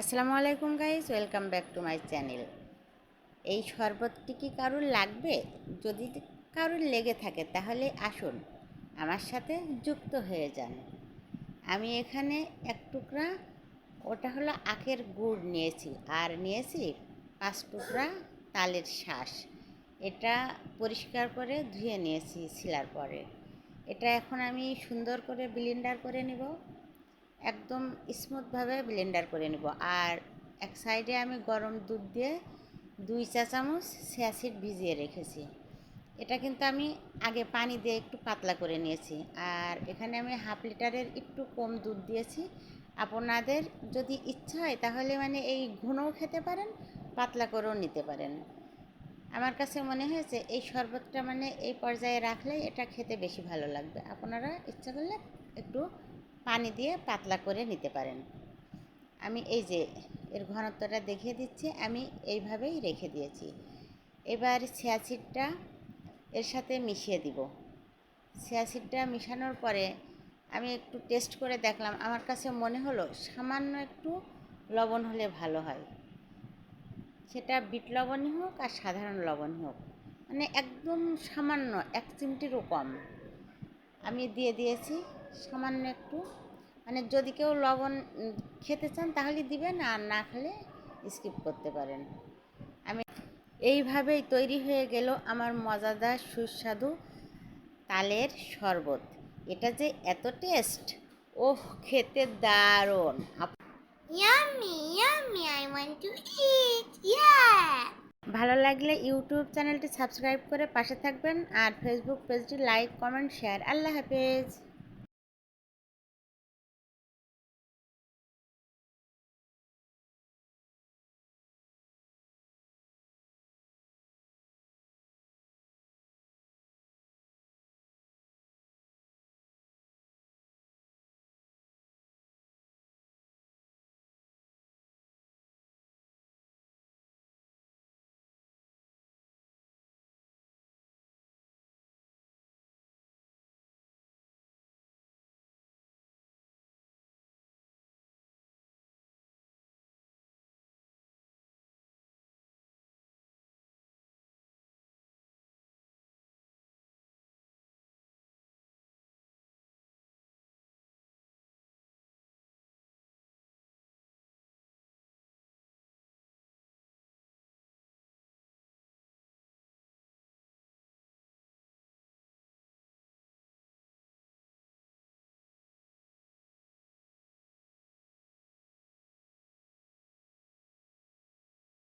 আসসালামু আলাইকুম guys welcome back to my channel এই শরবতটি কি কারুর লাগবে? যদি কারুর লেগে থাকে, তাহলে আসুন আমার সাথে যুক্ত হয়ে যান। আমি এখানে এক টুকরা, ওটা হলো আখের গুড় নিয়েছি, আর নিয়েছি পাঁচ টুকরা তালের শ্বাস এটা পরিষ্কার করে ধুয়ে নিয়েছি ছিলার পরে। এটা এখন আমি সুন্দর করে ব্লেন্ডার করে নিব। একদম স্মুথভাবে ব্লেন্ডার করে নেব। আর এক সাইডে আমি গরম দুধ দিয়ে দুই চা চামচ স্যাসিড ভিজিয়ে রেখেছি। এটা কিন্তু আমি আগে পানি দিয়ে একটু পাতলা করে নিয়েছি। আর এখানে আমি হাফ লিটারের একটু কম দুধ দিয়েছি। আপনাদের যদি ইচ্ছা হয় তাহলে মানে এই ঘনও খেতে পারেন, পাতলা করেও নিতে পারেন। আমার কাছে মনে হয়েছে এই শরবতটা মানে এই পর্যায়ে রাখলে এটা খেতে বেশি ভালো লাগবে। আপনারা ইচ্ছা করলে একটু পানি দিয়ে পাতলা করে নিতে পারেন। আমি এই যে এর ঘনত্বটা দেখিয়ে দিচ্ছি, আমি এইভাবেই রেখে দিয়েছি। এবার ছিয়াশিটটা এর সাথে মিশিয়ে দিব। ছিয়াশিটটা মিশানোর পরে আমি একটু টেস্ট করে দেখলাম, আমার কাছে মনে হলো সামান্য একটু লবণ হলে ভালো হয়। সেটা বিট লবণই হোক আর সাধারণ লবণই হোক মানে একদম সামান্য, এক চিমটিরও কম। আমি দিয়ে দিয়েছি। সামান্য একটু। মানে যদি কেউ লবণ খেতে চান তাহলে দিবেন আর না খেলে স্কিপ করতে পারেন। আমি এইভাবেই তৈরি হয়ে গেল আমার মজাদার সুস্বাদু তালের শরবত। এটা যে এত টেস্ট ওহ খেতে দারুণ। to eat. Yeah. ভালো লাগলে ইউটিউব চ্যানেলটি সাবস্ক্রাইব করে পাশে থাকবেন আর ফেসবুক পেজটি লাইক কমেন্ট শেয়ার। আল্লাহ হাফেজ।